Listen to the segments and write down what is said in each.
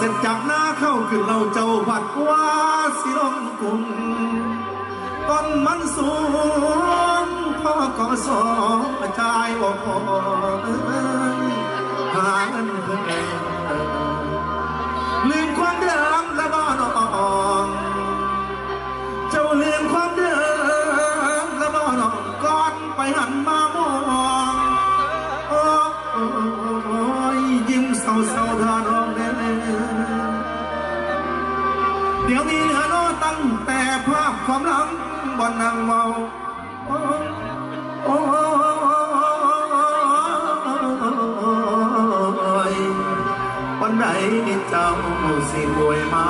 เสร็จจากหน้าเข้าขึ้นเราเจ้าผัดว่าสิลงกรุงต้นมันสูงพ่อก็สองใจว่าพอหาเงินเพิ่นลืมความเดิมและบ้านอองเจ้าลืมความเดิมและบ้านอองก่อนไปหันมามอง เดี๋ยวนี้เหลือโนตั้งแต่ภาพความหลังบนนางเมาโอ้โอ้ยวันไหนเจ้าสิรวยมา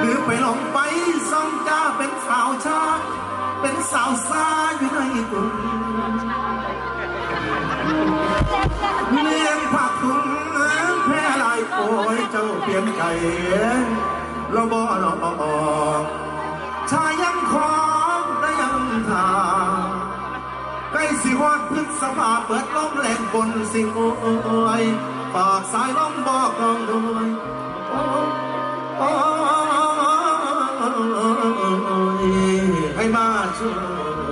หรือไปหลงไปซ่องจ้าเป็นสาวชาเป็นสาวซาอยู่ในกรุง้ยเจ้าเปลี่ยนใจเราบ่หลอกชายังของและยังทางใกล้สิฮอดพึ่งสภาเปิดล้มแหลงบนสิงโอ้ยปากสายล้มบอกกองด้วยโอ้โให้มาช่วย